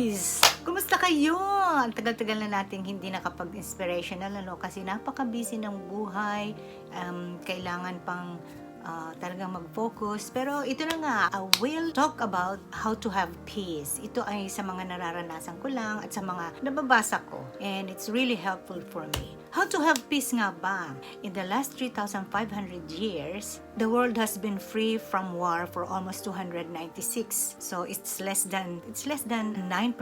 Guys! Kumusta kayo? Ang tagal-tagal na nating hindi nakapag-inspirational ano kasi napaka-busy ng buhay. Um, kailangan pang ah, talagang mag-focus. Pero ito na nga, I will talk about how to have peace. Ito ay sa mga nararanasan ko lang at sa mga nababasa ko. And it's really helpful for me. How to have peace nga ba? In the last 3,500 years, the world has been free from war for almost 296. So it's less than it's less than 9%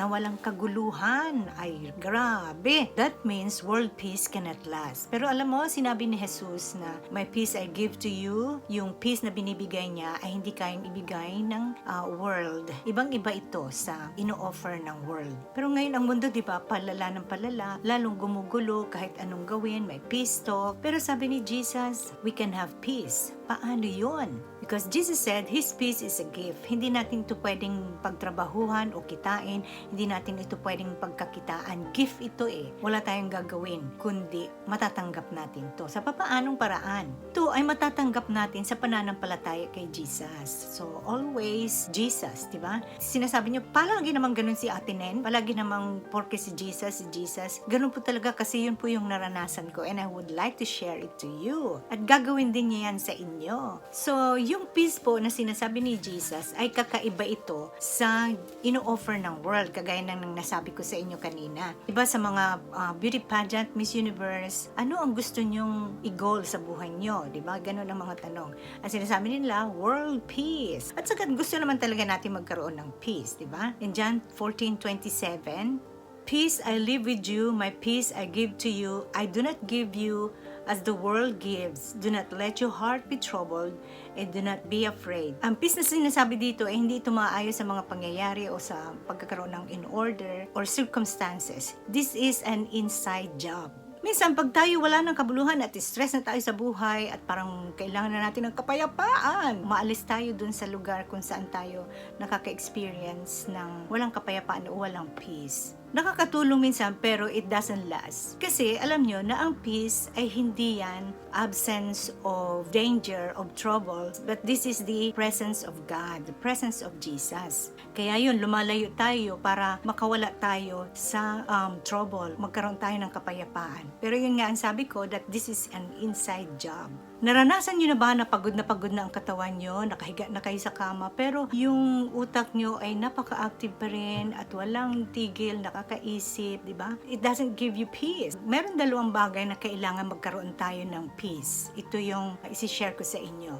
na walang kaguluhan. Ay, grabe. That means world peace cannot last. Pero alam mo, sinabi ni Jesus na my peace I give to you, yung peace na binibigay niya ay hindi kayang ibigay ng ah, world. Ibang-iba ito sa ino-offer ng world. Pero ngayon ang mundo, di ba, palala ng palala, lalong gumugulo kahit anong gawin, may peace talk. Pero sabi ni Jesus, we can have peace. Paano yon? Because Jesus said, His peace is a gift. Hindi natin ito pwedeng pagtrabahuhan o kitain. Hindi natin ito pwedeng pagkakitaan. Gift ito eh. Wala tayong gagawin, kundi matatanggap natin to. Sa papaanong paraan? Ito ay matatanggap natin sa pananampalataya kay Jesus. So, always Jesus, di ba? Sinasabi niyo, palagi naman ganun si Ate Nen. Palagi namang porke si Jesus, si Jesus. Ganun po talaga kasi yun po yung naranasan ko and I would like to share it to you. At gagawin din niya yan sa inyo. So, yung peace po na sinasabi ni Jesus ay kakaiba ito sa ino-offer ng world, kagaya ng, nasabi ko sa inyo kanina. Iba sa mga ah, beauty pageant, Miss Universe, ano ang gusto nyong i-goal sa buhay nyo? Di ba? Ganun ang mga tanong. Ang sinasabi nila, world peace. At saka gusto naman talaga natin magkaroon ng peace, di ba? In John 14:27, Peace I leave with you, my peace I give to you. I do not give you as the world gives. Do not let your heart be troubled and do not be afraid. Ang peace na sinasabi dito ay hindi ito maayos sa mga pangyayari o sa pagkakaroon ng in order or circumstances. This is an inside job. Minsan, pag tayo wala ng kabuluhan at stress na tayo sa buhay at parang kailangan na natin ng kapayapaan, maalis tayo dun sa lugar kung saan tayo nakaka-experience ng walang kapayapaan o walang peace. Nakakatulong minsan pero it doesn't last. Kasi alam nyo na ang peace ay hindi yan absence of danger, of trouble, but this is the presence of God, the presence of Jesus. Kaya yun, lumalayo tayo para makawala tayo sa um, trouble, magkaroon tayo ng kapayapaan. Pero yun nga ang sabi ko that this is an inside job. Naranasan nyo na ba na pagod na pagod na ang katawan nyo, nakahiga na kayo sa kama, pero yung utak nyo ay napaka-active pa rin at walang tigil, nakakaisip, di ba? It doesn't give you peace. Meron dalawang bagay na kailangan magkaroon tayo ng peace. Ito yung isi-share ko sa inyo.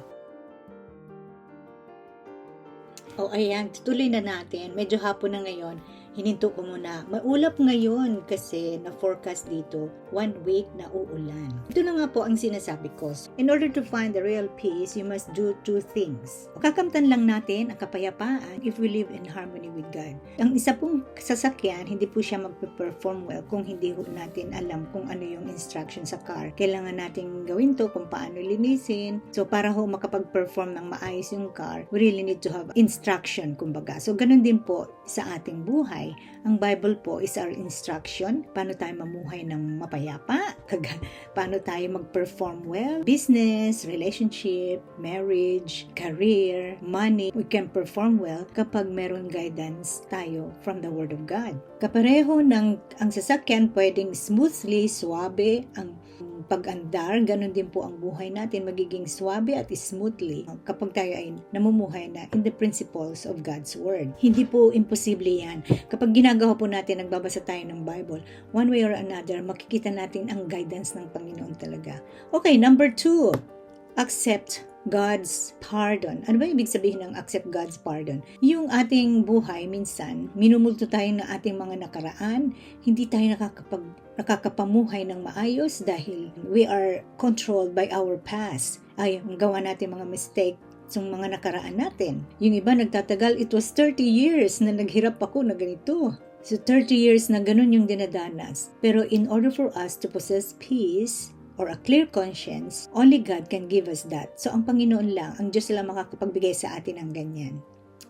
O ayan, tutuloy na natin. Medyo hapon na ngayon. Hininto ko muna. Maulap ngayon kasi na-forecast dito one week na uulan. Ito na nga po ang sinasabi ko. In order to find the real peace, you must do two things. Kakamtan lang natin ang kapayapaan if we live in harmony with God. Ang isa pong sasakyan, hindi po siya magpe-perform well kung hindi ho natin alam kung ano yung instruction sa car. Kailangan natin gawin to kung paano linisin. So para ho makapag-perform ng maayos yung car, we really need to have instruction kumbaga. So ganun din po sa ating buhay. Ang Bible po is our instruction. Paano tayo mamuhay ng mapayapa? Paano tayo mag-perform well? Business, relationship, marriage, career, money. We can perform well kapag meron guidance tayo from the Word of God. Kapareho ng ang sasakyan pwedeng smoothly, suabe, ang pag-andar, ganun din po ang buhay natin magiging swabe at smoothly kapag tayo ay namumuhay na in the principles of God's Word. Hindi po imposible yan. Kapag ginagawa po natin, nagbabasa tayo ng Bible, one way or another, makikita natin ang guidance ng Panginoon talaga. Okay, number two, accept God's pardon. Ano ba ibig sabihin ng accept God's pardon? Yung ating buhay minsan, minumulto tayo ng ating mga nakaraan, hindi tayo nakakapag nakakapamuhay ng maayos dahil we are controlled by our past. Ay, ang gawa natin mga mistake sa mga nakaraan natin. Yung iba nagtatagal, it was 30 years na naghirap ako na ganito. So 30 years na ganun yung dinadanas. Pero in order for us to possess peace, or a clear conscience, only God can give us that. So ang Panginoon lang, ang Diyos lang makakapagbigay sa atin ng ganyan.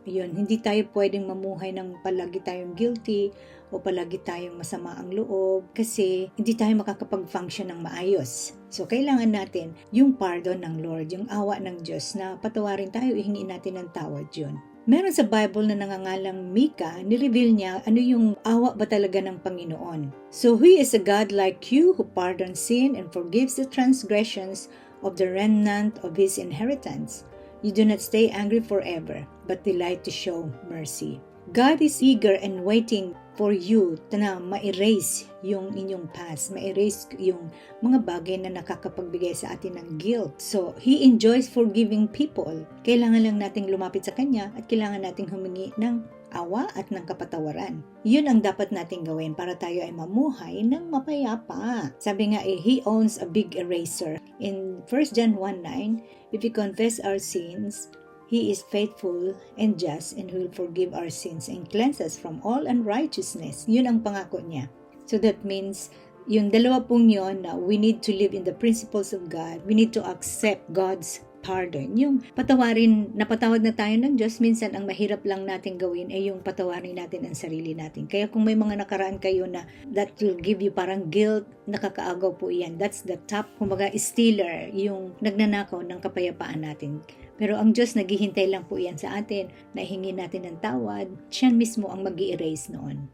Yun, hindi tayo pwedeng mamuhay ng palagi tayong guilty o palagi tayong masama ang loob kasi hindi tayo makakapag-function ng maayos. So, kailangan natin yung pardon ng Lord, yung awa ng Diyos na patawarin tayo, ihingi natin ng tawad yun. Meron sa Bible na nangangalang Mika, nireveal niya ano yung awa ba talaga ng Panginoon. So He is a God like you who pardons sin and forgives the transgressions of the remnant of His inheritance. You do not stay angry forever, but delight to show mercy. God is eager and waiting for you na ma-erase yung inyong past, ma-erase yung mga bagay na nakakapagbigay sa atin ng guilt. So, He enjoys forgiving people. Kailangan lang nating lumapit sa Kanya at kailangan nating humingi ng awa at ng kapatawaran. Yun ang dapat nating gawin para tayo ay mamuhay ng mapayapa. Sabi nga eh, He owns a big eraser. In 1 John 1.9, if we confess our sins, He is faithful and just and will forgive our sins and cleanse us from all unrighteousness. Yun ang pangako niya. So that means, yung dalawa pong yun we need to live in the principles of God. We need to accept God's pardon. Yung patawarin, napatawad na tayo ng Diyos, minsan ang mahirap lang natin gawin ay yung patawarin natin ang sarili natin. Kaya kung may mga nakaraan kayo na that will give you parang guilt, nakakaagaw po iyan. That's the top, kumbaga, stealer, yung nagnanakaw ng kapayapaan natin. Pero ang Diyos naghihintay lang po yan sa atin na hingi natin ng tawad. Siya mismo ang mag erase noon.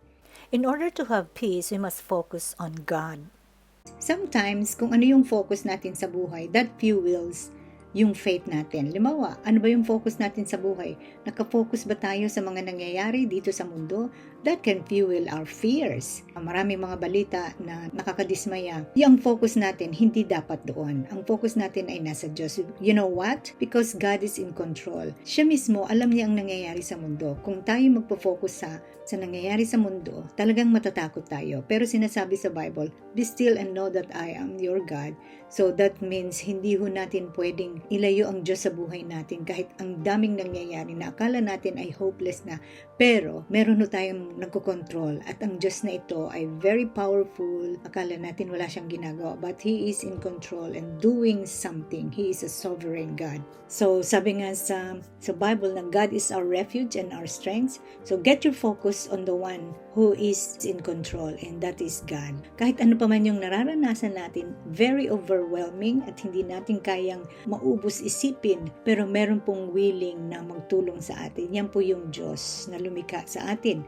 In order to have peace, we must focus on God. Sometimes, kung ano yung focus natin sa buhay, that fuels yung faith natin. Limawa, ano ba yung focus natin sa buhay? Nakafocus ba tayo sa mga nangyayari dito sa mundo? That can fuel our fears. Maraming mga balita na nakakadismaya. Yung focus natin, hindi dapat doon. Ang focus natin ay nasa Diyos. You know what? Because God is in control. Siya mismo, alam niya ang nangyayari sa mundo. Kung tayo magpo-focus sa sa nangyayari sa mundo, talagang matatakot tayo. Pero sinasabi sa Bible, Be still and know that I am your God. So that means hindi ho natin pwedeng ilayo ang Diyos sa buhay natin kahit ang daming nangyayari na akala natin ay hopeless na. Pero meron ho tayong nagkocontrol at ang Diyos na ito ay very powerful. Akala natin wala siyang ginagawa but He is in control and doing something. He is a sovereign God. So sabi nga sa, sa Bible na God is our refuge and our strength. So get your focus on the one who is in control and that is God. Kahit ano pa man yung nararanasan natin, very overwhelming at hindi natin kayang maubos isipin, pero meron pong willing na magtulong sa atin. Yan po yung Diyos na lumika sa atin.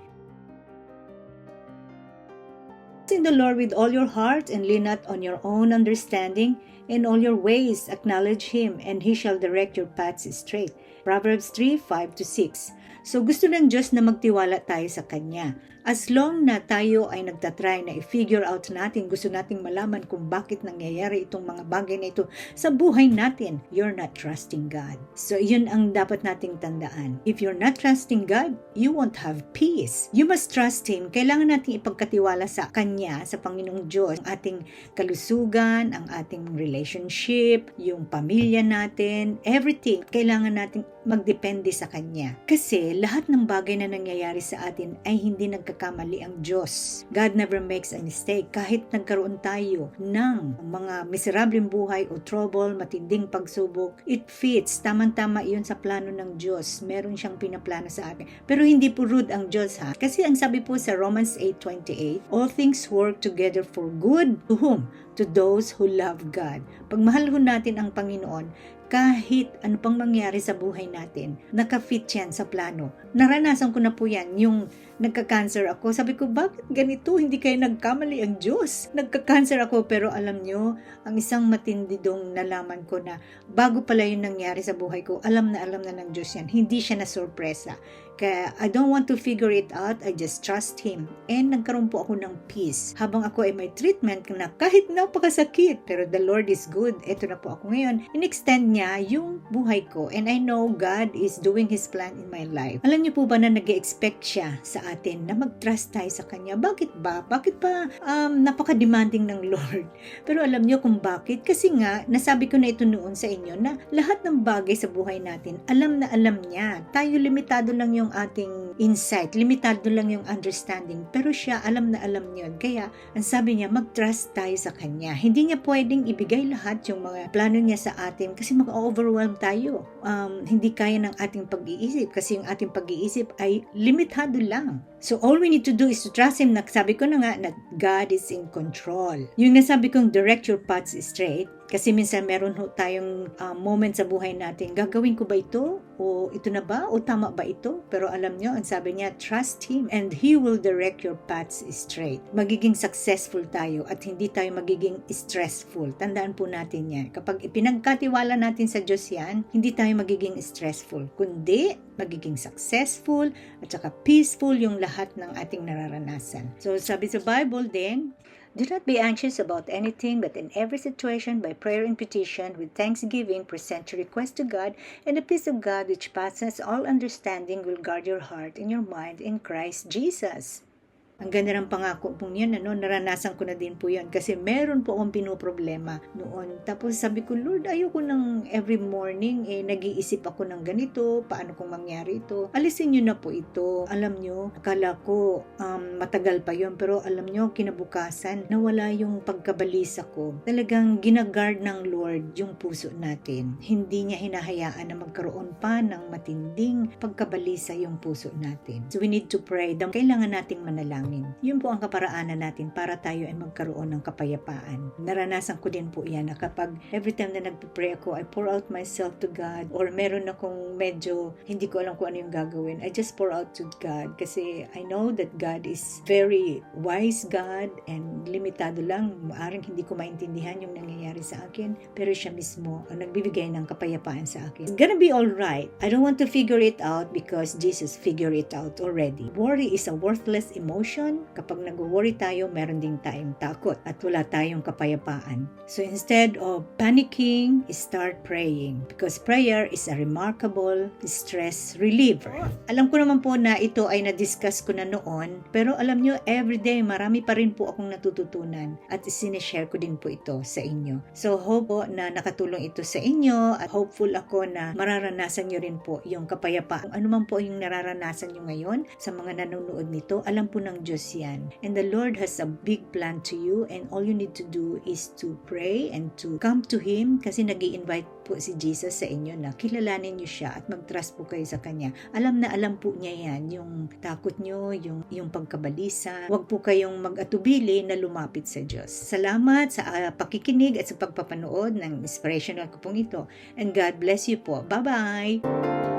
in the Lord with all your heart and lean not on your own understanding. In all your ways acknowledge Him and He shall direct your paths straight. Proverbs 3, 5 to 6. So gusto ng Diyos na magtiwala tayo sa Kanya. As long na tayo ay nagtatry na i-figure out natin, gusto nating malaman kung bakit nangyayari itong mga bagay na ito sa buhay natin, you're not trusting God. So yun ang dapat nating tandaan. If you're not trusting God, you won't have peace. You must trust Him. Kailangan nating ipagkatiwala sa Kanya, sa Panginoong Diyos, ang ating kalusugan, ang ating relationship, yung pamilya natin, everything. Kailangan nating magdepende sa Kanya. Kasi lahat ng bagay na nangyayari sa atin ay hindi nagkakamali ang Diyos. God never makes a mistake. Kahit nagkaroon tayo ng mga miserableng buhay o trouble, matinding pagsubok, it fits. Tamang-tama iyon sa plano ng Diyos. Meron siyang pinaplano sa atin. Pero hindi po rude ang Diyos ha. Kasi ang sabi po sa Romans 8.28, All things work together for good. To whom? To those who love God. Pag mahal ho natin ang Panginoon, kahit ano pang mangyari sa buhay natin, nakafit yan sa plano. Naranasan ko na po yan, yung nagka-cancer ako. Sabi ko, bakit ganito? Hindi kayo nagkamali ang Diyos. Nagka-cancer ako, pero alam nyo, ang isang matindi nalaman ko na bago pala yung nangyari sa buhay ko, alam na alam na ng Diyos yan. Hindi siya na sorpresa. Kaya I don't want to figure it out, I just trust Him. And nagkaroon po ako ng peace. Habang ako ay may treatment na kahit napakasakit, pero the Lord is good. Ito na po ako ngayon. In-extend niya yung buhay ko and I know God is doing His plan in my life. Alam niyo po ba na nag expect siya sa atin na mag-trust tayo sa Kanya? Bakit ba? Bakit pa um, napaka-demanding ng Lord? Pero alam niyo kung bakit? Kasi nga, nasabi ko na ito noon sa inyo na lahat ng bagay sa buhay natin, alam na alam niya. Tayo limitado lang yung yung ating insight, limitado lang yung understanding, pero siya alam na alam niyon. Kaya, ang sabi niya, mag-trust tayo sa kanya. Hindi niya pwedeng ibigay lahat yung mga plano niya sa atin kasi mag-overwhelm tayo. Um, hindi kaya ng ating pag-iisip kasi yung ating pag-iisip ay limitado lang. So, all we need to do is to trust Him. Sabi ko na nga na God is in control. Yung nasabi kong direct your paths straight, Kasi minsan meron ho tayong ah, moment sa buhay natin, gagawin ko ba ito? O ito na ba? O tama ba ito? Pero alam nyo, ang sabi niya, trust Him and He will direct your paths straight. Magiging successful tayo at hindi tayo magiging stressful. Tandaan po natin yan. Kapag ipinagkatiwala natin sa Diyos yan, hindi tayo magiging stressful. Kundi, magiging successful at saka peaceful yung lahat ng ating nararanasan. So sabi sa Bible din, Do not be anxious about anything, but in every situation, by prayer and petition, with thanksgiving, present your request to God, and the peace of God, which passes all understanding, will guard your heart and your mind in Christ Jesus. Ang ganda ng pangako pong yun, ano, naranasan ko na din po yun. Kasi meron po akong pinoproblema noon. Tapos sabi ko, Lord, ayoko nang every morning, eh, nag-iisip ako ng ganito, paano kung mangyari ito. Alisin nyo na po ito. Alam nyo, akala ko um, matagal pa yon pero alam nyo, kinabukasan, nawala yung pagkabalisa ko. Talagang ginagard ng Lord yung puso natin. Hindi niya hinahayaan na magkaroon pa ng matinding pagkabalisa yung puso natin. So we need to pray. Kailangan nating manalangin. Yun po ang kaparaanan natin para tayo ay magkaroon ng kapayapaan. Naranasan ko din po yan na kapag every time na nagpipray ako, I pour out myself to God or meron akong medyo hindi ko alam kung ano yung gagawin. I just pour out to God kasi I know that God is very wise God and limitado lang. Maaring hindi ko maintindihan yung nangyayari sa akin pero siya mismo ang nagbibigay ng kapayapaan sa akin. It's gonna be alright. I don't want to figure it out because Jesus figured it out already. Worry is a worthless emotion. Kapag nag-worry tayo, meron din tayong takot at wala tayong kapayapaan. So instead of panicking, start praying because prayer is a remarkable stress reliever. Alam ko naman po na ito ay na-discuss ko na noon, pero alam nyo, everyday marami pa rin po akong natututunan at sinishare ko din po ito sa inyo. So hope po na nakatulong ito sa inyo at hopeful ako na mararanasan nyo rin po yung kapayapaan. Kung ano man po yung nararanasan nyo ngayon sa mga nanonood nito, alam po ng Diyos yan. And the Lord has a big plan to you and all you need to do is to pray and to come to Him kasi nag invite po si Jesus sa inyo na kilalanin niyo siya at mag-trust po kayo sa Kanya. Alam na alam po niya yan, yung takot nyo, yung, yung pagkabalisa. Huwag po kayong mag-atubili na lumapit sa Diyos. Salamat sa ah, pakikinig at sa pagpapanood ng inspirational ko pong ito. And God bless you po. Bye-bye!